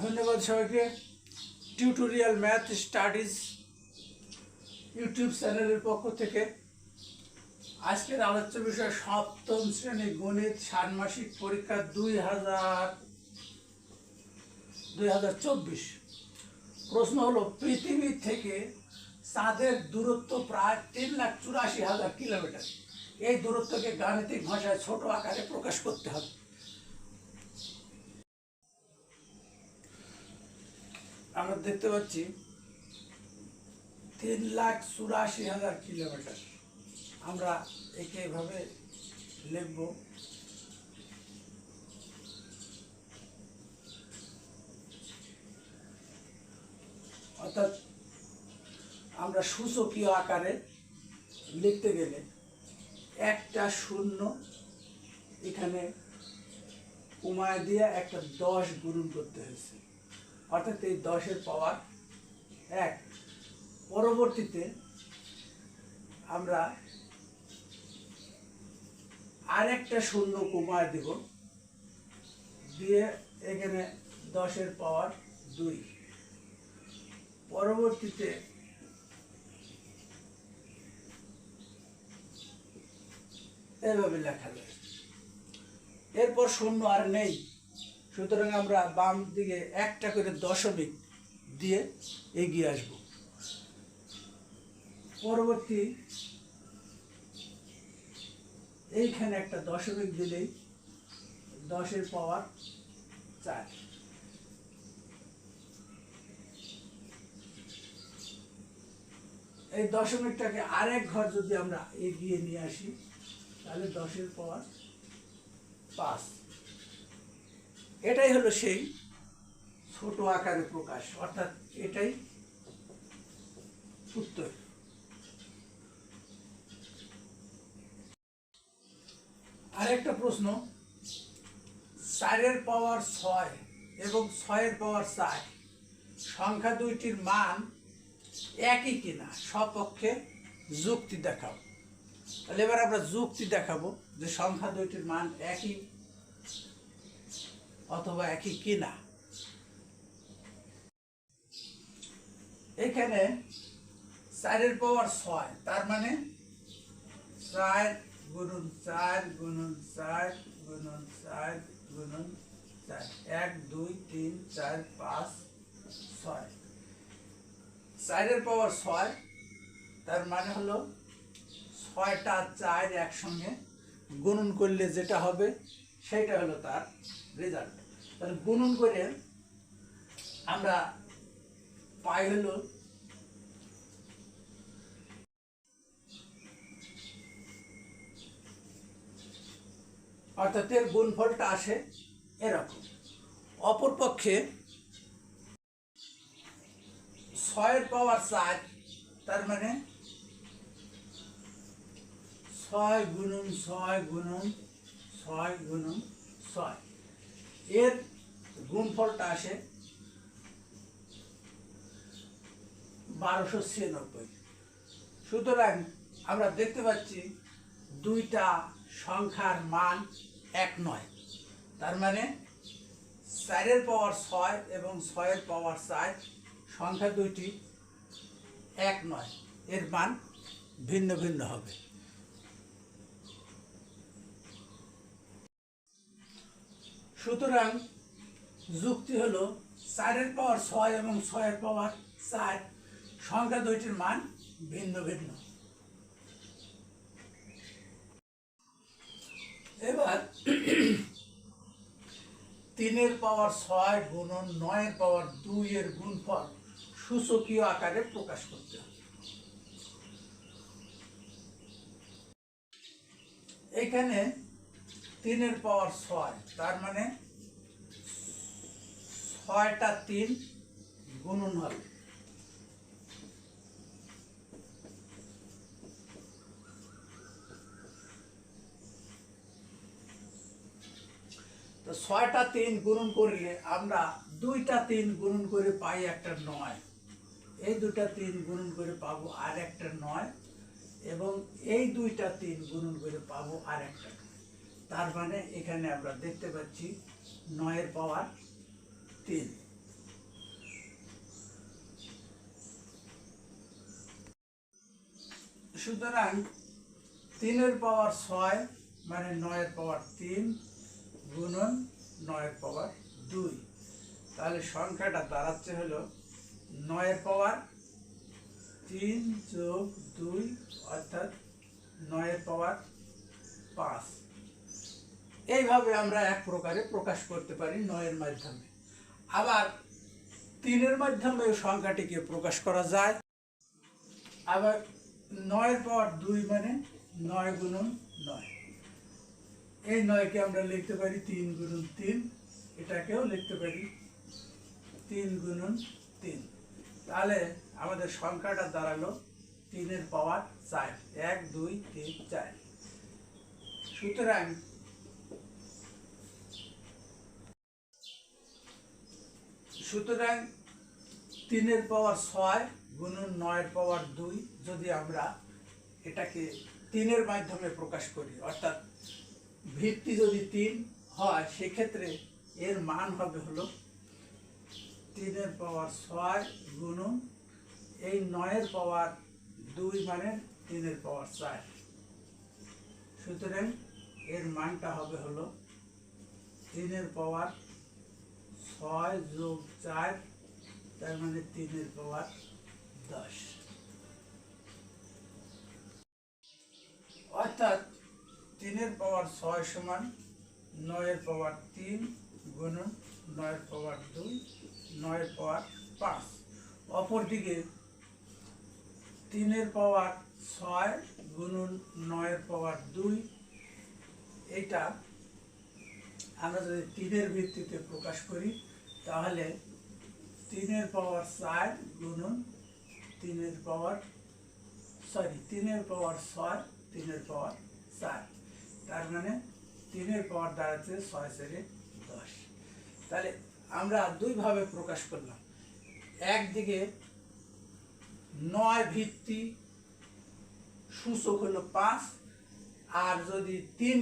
ধন্যবাদ সবাইকে। Tutorial math studies YouTube চ্যানেলের পক্ষ থেকে। আজকের আলোচ্য বিষয় সপ্তম শ্রেণি গণিত ষান্মাসিক পরীক্ষা দুই হাজার দুই হাজার চব্বিশ। প্রশ্ন হলো, পৃথিবী থেকে চাঁদের দূরত্ব প্রায় তিন লাখ চুরাশি হাজার কিলোমিটার। এই দূরত্বকে গাণিতিক ভাষায় ছোট আকারে প্রকাশ করতে হবে। আমরা দেখতে পাচ্ছি তিন লাখ চুরাশি হাজার কিলোমিটার। আমরা একে এভাবে লিখব অর্থাৎ আমরা সূচকীয় আকারে লিখতে গেলে একটা শূন্য এখানে কমায় দিয়ে একটা দশ গুণন করতে হয়েছে। অর্থাৎ এই দশের পাওয়ার এক। পরবর্তীতে আমরা আরেকটা শূন্য কমায় দেব দিয়ে এখানে দশের পাওয়ার দুই। পরবর্তীতে এভাবে লেখা যায়। এরপর শূন্য আর নেই। সুতরাং আমরা বাম দিকে একটা করে দশমিক দিয়ে এগিয়ে আসব। পরবর্তী এইখানে একটা দশমিক দিলেই দশের পাওয়ার চার। এই দশমিকটাকে আরেক ঘর যদি আমরা এগিয়ে নিয়ে আসি, তাহলে দশের পাওয়ার পাঁচ। এটাই হলো সেই ছোট আকারে প্রকাশ, অর্থাৎ এটাই উত্তর। আরেকটা প্রশ্ন, চারের পাওয়ার ছয় এবং ছয়ের পাওয়ার চার, সংখ্যা দুইটির মান একই কিনা, সপক্ষে যুক্তি দেখাও। তাহলে এবার আমরা যুক্তি দেখাবো যে সংখ্যা দুইটির মান একই অথবা একই কিনা। এখানে চারের পাওয়ার ছয়, তার মানে চার গুণন চার গুণন চার গুণন চার গুণন চার, এক, দুই, তিন, চার, পাঁচ, ছয়। চারের পাওয়ার ছয়, তার মানে হলো ছয়টা চার একসঙ্গে গুণন করলে যেটা হবে সেটা হলো তার রেজাল্ট তাহলে গুণন করে আমরা পাই হলো অর্থাৎ এর গুণফলটা আসে এরকম। অপরপক্ষে ছয়ের পাওয়ার চার তার মানে ছয় গুণন ছয় গুণন ছয় গুণন ছয়। এর গুণফলটা আসে বারোশো ছিয়ানব্বই। সুতরাং আমরা দেখতে পাচ্ছি দুইটা সংখ্যার মান এক নয়। তার মানে চারের পাওয়ার ছয় এবং ছয়ের পাওয়ার চার সংখ্যা দুইটি এক নয়। এর মান ভিন্ন ভিন্ন হবে। সুতরাং যুক্তি হলো চারের পাওয়ার ছয় এবং ছয়ের পাওয়ার চার। সংখ্যা দুইটির মান ভিন্ন ভিন্ন। এবার তিনের পাওয়ার ছয় গুণন নয়ের পাওয়ার দুই এর গুণফল সূচকীয় আকারে প্রকাশ করতে হবে। এখানে তিনের পাওয়ার ছয়, তার মানে ছয়টা তিন গুণন হবে তো ছয়টা তিন গুণন করলে আমরা দুইটা তিন গুণন করে পাই একটা নয় এই দুটা তিন গুণন করে পাবো আর একটা নয় এবং এই দুইটা তিন গুণন করে পাবো আর একটা। তার মানে এখানে আমরা দেখতে পাচ্ছি নয়ের পাওয়ার তিন। সুতরাং তিনের পাওয়ার ছয় মানে নয়ের পাওয়ার তিন গুণন নয়ের পাওয়ার দুই। তাহলে সংখ্যাটা দাঁড়াচ্ছে হলো নয়ের পাওয়ার তিন যোগ দুই অর্থাৎ নয়ের পাওয়ার পাঁচ। এইভাবে আমরা এক প্রকারে প্রকাশ করতে পারি নয়ের মাধ্যমে। আবার তিনের মাধ্যমে সংখ্যাটিকে প্রকাশ করা যায়। আবার নয়ের পাওয়ার দুই মানে নয় গুণন নয়। এই নয়কে আমরা লিখতে পারি তিন গুণন তিন। এটাকেও লিখতে পারি তিন গুণন তিন। তাহলে আমাদের সংখ্যাটা দাঁড়াল তিনের পাওয়ার চার। এক, দুই, তিন, চার। সুতরাং সুতরাং তিনের পাওয়ার ছয় গুণন নয়ের পাওয়ার দুই যদি আমরা এটাকে তিনের মাধ্যমে প্রকাশ করি, অর্থাৎ ভিত্তি যদি তিন হয়, সেক্ষেত্রে এর মান হবে হলো তিনের পাওয়ার ছয় গুণন এই নয়ের পাওয়ার দুই মানে তিনের পাওয়ার চার। সুতরাং এর মানটা হবে হলো তিনের পাওয়ার ছয় যোগ চার, তার মানে তিনের পাওয়ার দশ। অর্থাৎ তিনের পাওয়ার ছয় সমান নয়ের পাওয়ার তিন গুণন নয়ের পাওয়ার দুই, নয়ের পাওয়ার পাঁচ। অপরদিকে তিনের পাওয়ার ছয় গুণন নয়ের পাওয়ার দুই, এটা আমরা যদি তিনের ভিত্তিতে প্রকাশ করি, তাহলে তিনের পাওয়ার চার গুণন তিনের পাওয়ার সরি তিনের পাওয়ার ছয়, তিনের পাওয়ার চার। তার মানে তিনের পাওয়ার দাঁড়াচ্ছে ছয় চারে দশ। তাহলে আমরা দুইভাবে প্রকাশ করলাম। একদিকে নয় ভিত্তি সূচক হলো পাঁচ, আর যদি তিন